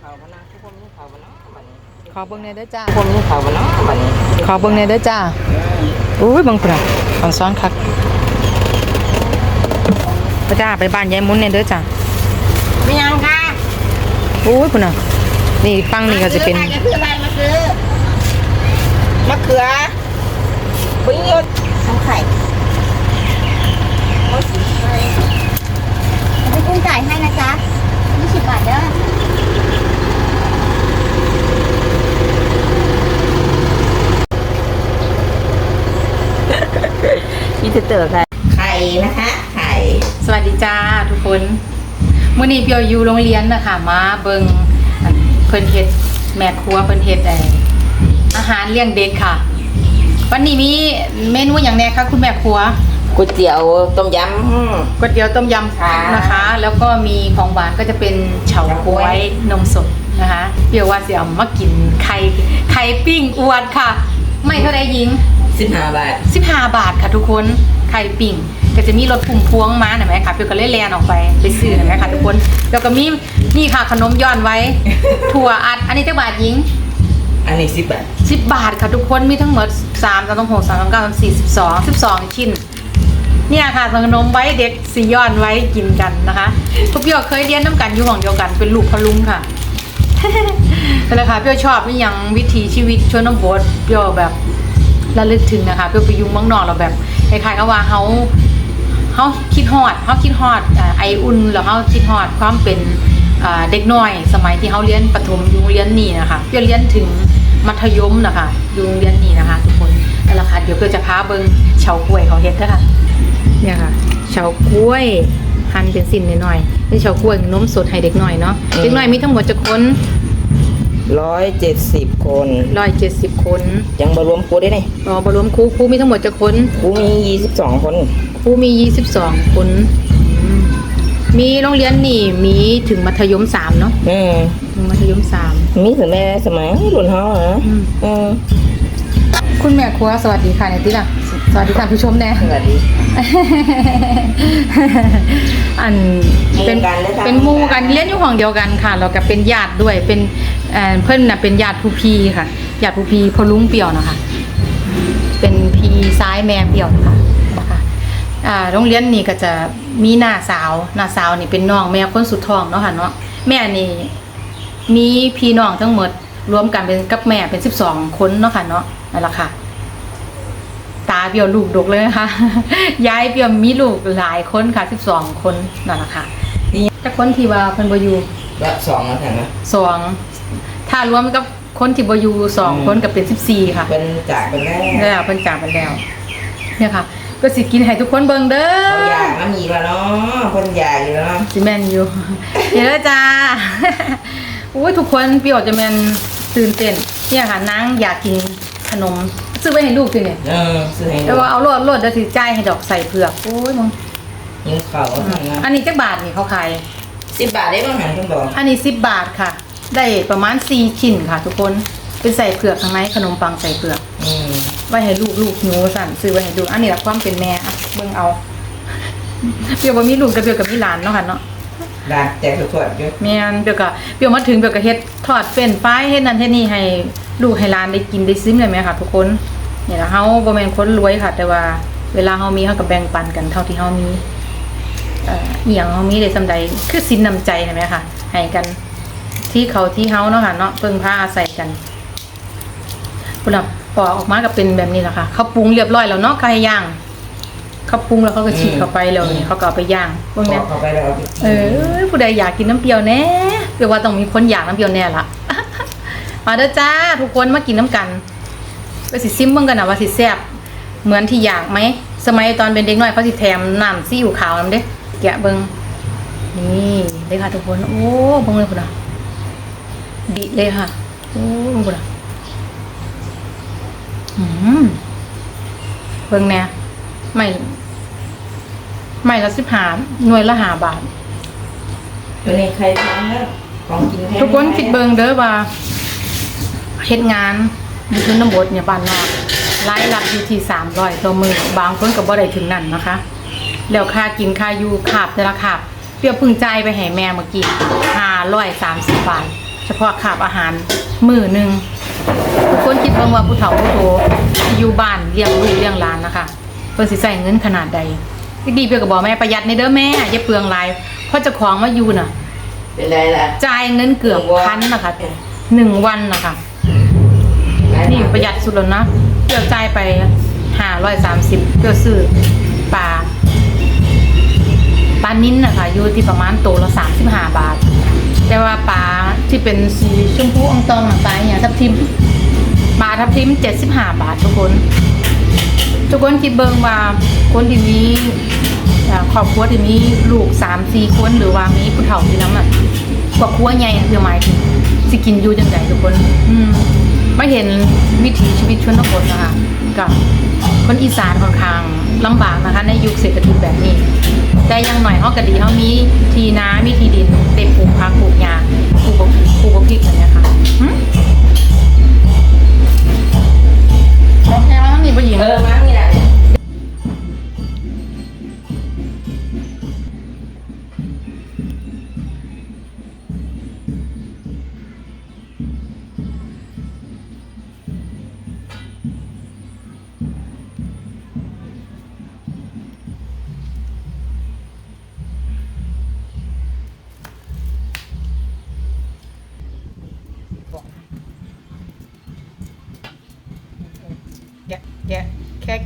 ขาวมานะทุกคนมีเขาวมาเนาะบัดนี้ขอเบิ่งในอยเด้อจ้าทุกคนมีเขาวมาเนาะบัดนี้ขอเบิ่งในอยเด้อจ้า อุ้ยเบิ่งพุ่นน่ะฟังซ้อนคัก ไปจ้าไปบ้านยายมุนในอยเด้อจ้าไม่ยังค่ะอุ้ยพุ่นน่ะ นี่ฟังนี่ก็จะเป็นมาซื้ออะไรมาซื้อมะเขือปุ้ยยศของไข่โอ้ยสีไข่ไปกุ้งจ่ายให้นะจ๊ะ20บาทเด้อพี่เต๋อค่ะ ไข่นะคะไข่ สวัสดีจ้าทุกคนมื้อนี้เปียวอยู่โรงเรียนนะคะมาเบิ่งอันเพิ่นเฮ็ดแม่ครัวเพิ่นเฮ็ดไอ้อาหารเลี้ยงเด็กค่ะ วันนี้มีเมนูอย่างแน่คะคุณแม่ครัวก๋วยเตี๋ยวต้มยำก๋วยเตี๋ยวต้มยค่ะำนะคะ แล้วก็มีของหวานก็จะเป็นเฉาก๊วยนมสดนะคะเดี๋ยวว่าสิเอามากินไข่ไข่ปิ้งอวดค่ะ ไม่เท่าไรยิง สิบห้าบาท 15 บาทค่ะทุกคนไข่ปิ้งก็จะมีรถพุ่มพวงมาหน่อยไหมคะเพื่อก็เล่นแลนออกไปไปซื้อหน่อยไหมคะทุกคนแล้วก็มีนี่ค่ะขนมย้อนไว้ ถั่วอัดอันนี้จะบาทยิง อันนี้สิบบาท10บาทค่ะทุกคนมีทั้งหมด3 3 6 3 3 9 4 12 12ชิ้น เนี่ยค่ะขนมไว้เด็กสีย้อนไว้กินกันนะคะพวกพี่เคยเรียนน้ำกันอยู่ห้องเดียวกันเป็นลูกพะลุงค่ะ นั่นแหละค่ะพี่ชอบนี่ยังวิถีชีวิตชวนน้ำโบสพี่แบบ ระลึกถึงนะคะพี่ไปอยุ่งเมืองนอกเราแบบคล้ายๆกับว่าเขาเขาคิดฮอดเขาคิดฮอดอ่าไออุ่นแล้วเขาคิดฮอดความเป็นอ่าเด็กน้อย สมัยที่เขาเรียนประถมอยู่โรงเรียนนี่นะคะพี่เรียนถึงมัธยมนะคะอยู่โรงเรียนนี่นะคะ ทุกคนนั่นแหละค่ะเดี๋ยวพี่จะพาเบิ้งเฉาก้วยเขาเฮ็ดเด้อค่ะเนี่ยค่ะเฉาก้วยหั่นเป็นสิ้นหน่อยๆนี่เฉาก้วยนมสดให้เด็กหน่อยเนาะเด็กหน่อยมีทั้งหมดจะคน ร้อยเจ็ดสิบคนร้อยเจ็ดสิบคนยังบรวมครูได้ไหมรอบรวมครูครูมีทั้งหมดจะคนครูมียี่สิบสองคนครูมียี่สิบสองคนอืมมีโรงเรียนนี่มีถึงมัธยมสามเนาะอืมถึงมัธยมสามมีถึงแม่สมัยรุ่นเฮาเหรออืมอืมคุณแม่ครัวสวัสดีค่ะเนี่ยติล่ะสวัสดีค่ะผู้ชมแน่สวัสดีอันเป็นหมู่กันเลยค่ะเป็นหมู่กันเรียนอยู่ห้องเดียวกันค่ะแล้วก็เป็นญาติด้วยเป็นเอ่อเพิ่นน่ะเป็นญาติผู้พี่ค่ะญาติผู้พี่พอลุงเปี่ยวนะคะเป็นพี่ซ้ายแม่เปี่ยวนะคะนะคะอ่าโรงเรียนนี่ก็จะมีหน้าสาวหน้าสาวนี่เป็นน้องแม่คนสุดท้องเนาะค่ะเนาะแม่นี่มีพี่น้องทั้งหมด รวมกันเป็นกับแม่เป็นสิบสองคนเนาะค่ะเนาะนั่นแหละค่ะ ตาเปี่ยวลูกดกเลยนะคะยายเปี่ยวมีลูกหลายคนค่ะสิบสองคนนั่นแหละค่ะนี่แต่คนที่ว่าเพิ่นบ่อยู่ละสองแล้วกันนะสอง ถ้ารวมกับคนที่บ่อยู่สองคนก็เป็นสิบสี่ค่ะ เป็นจากเป็นแรกแล้วเพิ่นจากไปแล้ว เนี่ยค่ะ ก็สิกินให้ทุกคนเบิ่งเด้เขาอยาอกมันมีแล้วเนาะคนอยากอยู่แล้วเนาะสิแม่นอยู่ เดี๋ยวเด้อจ้าอุ้ยทุกคนพี่ออกจะแม่นตื่นเต้นเนี่ยค่ะนางอยากกินขนมซื้อไว้ให้ลูกสิเนี่ยเออซื้อให้แต่ว่าเอาโลดโลดเดี๋ยวสิจ่ายให้ดอกใส่เผือกโอ้ยมึงยิงเขาอืมอันนี้จักบาทนี่เขาขายสิบบาทได้บ้างหันคุณบอกอันนี้สิบบาทค่ะ ได้ประมาณสี่ชิ้นค่ะ ทุกคนเป็นใส่เผือกข้างในขนมปังใส่เผือกอืมไว้ให้ลูกลูกหนูสั่นซื้อไว้ให้ดูอันนี้ละความเป็นแม่อะเบิ่งเอาเปียวบ่มีลูกกับเปียวกับมีหลานเนาะค่ะเนาะดาแจกสดๆอยู่แม่นเปียวก็เปียวมาถึงเปียวก็เฮ็ดทอดเฟรนช์ฟรายเฮ็ดนั่นเฮ็ดนี่ให้ลูกให้หลานได้กินได้ซิมเลยแม่ค่ะ ทุกคนนี่ล่ะเฮาบ่แม่นคนรวยค่ะ แต่ว่าเวลาเฮามีเฮาก็แบ่งปันกันเท่าที่เฮามีเอ่ออีหยังเฮามีได้ซำใดคือสินน้ำใจนะแม่ค่ะให้กัน ที่เขาที่เฮาเนาะค่ะเนาะเพิ่งพาอาศัยกันพุ่นน่ะปอกออกมาก็เป็นแบบนี้แหละค่ะเขาปรุงเรียบร้อยแล้วเนาะไก่ย่างเขาปรุงแล้วเขาก็ฉีดเข้าไปแล้วนี่เขาก็เอาไปย่างพวกบเนี้อยกเขาไปแล้วเอาไปเออผู้ใดอยากกินน้ำเปรี้ยวแน่เปรียวว่าต้องมีคนอยากน้ำเปรี้ยวแน่ละมาเด้อจ้าทุกคนมากินน้ำกันไปสิซิมเบิ่งกันนะว่าสิแซ่บเหมือนที่อยากไหมสมัยตอนเป็นเด็กน้อยเขาสิแถมน้ำซีอิ๊วขาวน้ำเด้แกะเบิ่งนี่เลยค่ะทุกคน โอ้เบิ่งเลยพุ่นอะ ดีเลยค่ะ โอ้เบิ่งพุ่นอะอืมเบิ่งแน่ไม่ ไม่ละสิบหาหน่วยละหาบาท ตัวนี้ใครทำแล้วของกินแพงทุกคนคิดเบิงเด้อว่าเฮ็ดงานอยู่ชนบทเนี่ยบ้านนอกรายรับอยู่ที่สามร้อยต่อมือบางคนก็บ่ได้ถึงนั่นนะคะ แล้วค่ากินค่าอยู่ขาบแต่ละขาบเปรียวเพึ่งใจายไปให้แม่เมื่อกี้ห้าร้อยสามสิบบาทเฉพาะขาบอาหารมื้อหนึ่งทุกคนคิดเบิ่งว่าผู้เฒ่าผู้โตที่อยู่บ้านเลี้ยงลูกเลี้ยงหลานนะคะเพิ่นสิใส่เงินขนาดใดดีเปียวก็บอกแม่ประหยัดในเด้อแม่อย่าเปลืองหลายเพราะเจ้าของมาอยู่น่ะ เป็นไรล่ะจ่ายเงินเกือบพันนะคะหนึ่งวันนะคะนี่ประหยัดสุดแล้วนะเกือบจ่ายไปห้าร้อยสามสิบเพื่อซื้อปลาปลานิ้นนะคะอยู่ที่ประมาณตัวละสามสิบห้าบาท แต่ว่าปลา ที่เป็นสีชมพูอองตองปลาเนี่ยทับทิมปลาทับทิมเจ็ดสิบห้าบาททุกคน ทุกคนคิดเบิงว่าคนที่มีครอบครัวที่มีลูกสามสี่คนหรือว่ามีผู้เฒ่าที่น้ำอะกว่าครัวใหญ่คือหมายถึงสิกินอยู่จังไดทุกคน อืมไม่เห็นวิถีชีวิตชนบทนะคะกับคนอีสานค่อนข้างลำบากนะคะ ในยุคเศรษฐกิจแบบนี้ แต่ยังหน่อยเฮาก็ดีเฮามีทีนามี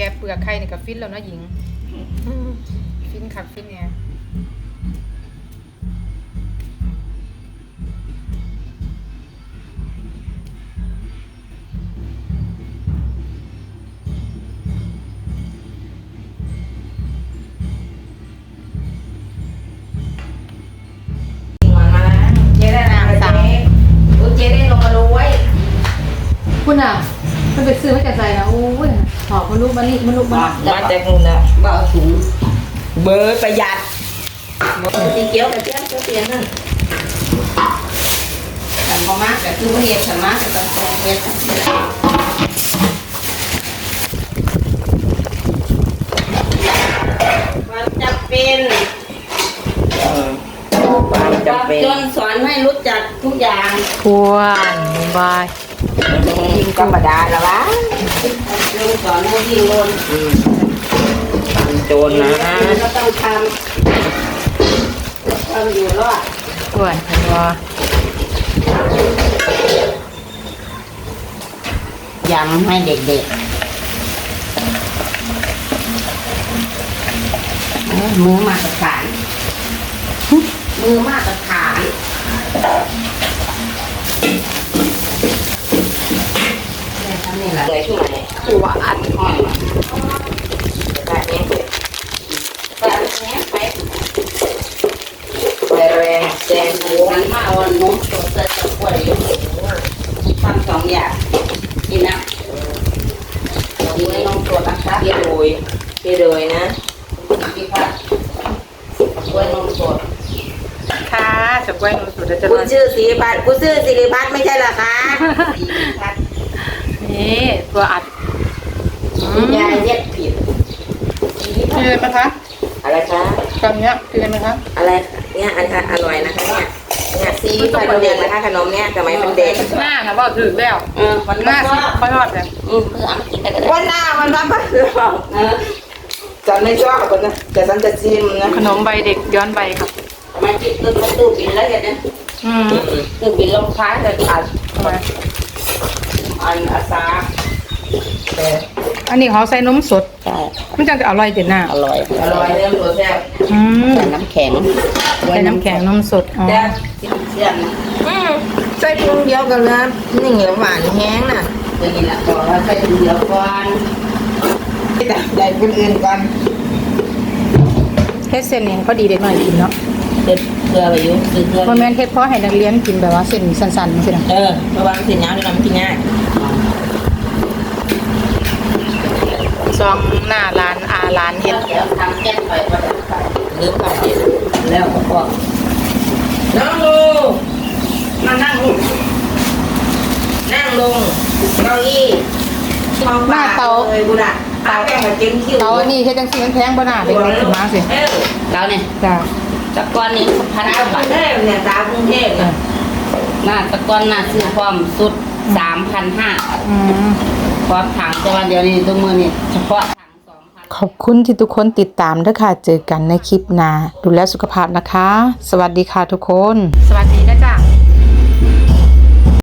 กะเปลือกไข่นี่ก็ฟินแล้วนะหญิง ฟินคักฟินเนี่ยมามาเจ๊ได้นางสาวโอ้เจ๊ได้ลงมาด้ว้คุณอะ มันไปซื้อมาจากใจนะโอ้ย หอบมันลูกมันนี่มันลูกมันมาจากนู่นนะบ่เอาถุงเบอร์ประหยัดเบอร์สีเขียวกับเจ้าเจ้าเปลี่ยนนั่นทำพอมากแต่คือว่าเฮ็ดทำมากแต่ต้องต้องเฮ็ดทำมันจะเป็นความจำเป็นจนสอนให้รู้จักทุกอย่างพวนบาย ยิงธรรมดาแล้ววะลุงสอนให้ยิงโดนโจรนะก็ต้องทำทำอยู่รอดพวนพันวายำให้เด็กๆเอ้ยมือมาตรฐานมือมาตรฐาน นี่แหละเลยช่วยหัวอัดห้อยแบบนี้แบบนี้ไปไปแรงแซงหัวมันมาเอานมสดจะจะปวดอยู่ทำสองอย่างกินนะกินไม่นมสดนะคะเยี่ยโรยเยี่ยโรยนะกินผัดกล้วยนมสดค่ะจะแกล้งมันสุดจะคุณชื่อสิริพัฒน์คุณชื่อสิริพัฒน์ไม่ใช่เหรอคะ น์นี่ตัวอัดคุณยายเรียกผิดคือไหมคะอะไรคะตอนนี้คือไหมคะอะไรเนี่ยอันอร่อยนะคะเนี่ยเนี่ยซีตอนเด็กนะคะขนมเนี่ยสมัยเป็นเด็กหน้านะบอกถือแล้วเออมันหน้าสิค่อยทอดเลยอืมเพื่อเอามากินได้ก็ได้วันหน้ามันรับมาเออฉันไม่ชอบคนนะแต่ฉันจะชิมนะขนมใบเด็กย้อนใบค่ะมาจิบตู้ตู้บินแล้วเห็นไหมอืมตู้บินลงค้าแต่อัดทำไม อันอาซาแต่อันนี้เขาใส่นมสด ใช่มันจังจะอร่อยเด็ดหน้าอร่อยอร่อยเรื่องตัวแซ่บอืมใส่น้ำแข็งใส่น้ำแข็งนมสดอ๋อแต่เสียงอืมใส่ปรุงเดียวกันนะนี่เหนียวหวานแห้งน่ะจะกินละก่อนแล้วใส่ปรุงเดียวก่อนแต่ได้คนอื่นก่อนเฮ็ดเส้นเองพอดีเด็กหน่อยกินเนาะเด็ดเกลือไปอยู่ซื้อเกลือเพราะแม่นเฮ็ดเพราะให้นักเรียนกินแบบว่าเส้นสั้นๆสินะเออระวังสิน้ำด้วยน้ำกินง่าย ซองหน้าร้านอาร้านเฮ็ดเดี๋ยวทำแก้มไปก็ได้หรือกับเด็กแล้วก็พอนั่งลงมานั่งลงนั่งลงเก้าอี้เลยบุญอะเตาแกมาจิ้มคิ้วเตาอันนี้เฮ็ดจังซี่มันแพงบ่น่าเด็กๆขึ้นมาสิเออเตาเนี่ยจ้ะตะกอนนี่พันกว่าบาทเนี่ยตากรุงเทพเนี่ยหน้าตะกอนหน้าซื้อพร้อมสุดสามพันห้าอืม พร้อมถังแต่ว่าเดี๋ยวนี้ตัวมือนี่เฉพาะถังสองพันขอบคุณที่ทุกคนติดตามด้วยค่ะ เจอกันในคลิปหน้าดูแลสุขภาพนะคะ สวัสดีค่ะทุกคน สวัสดี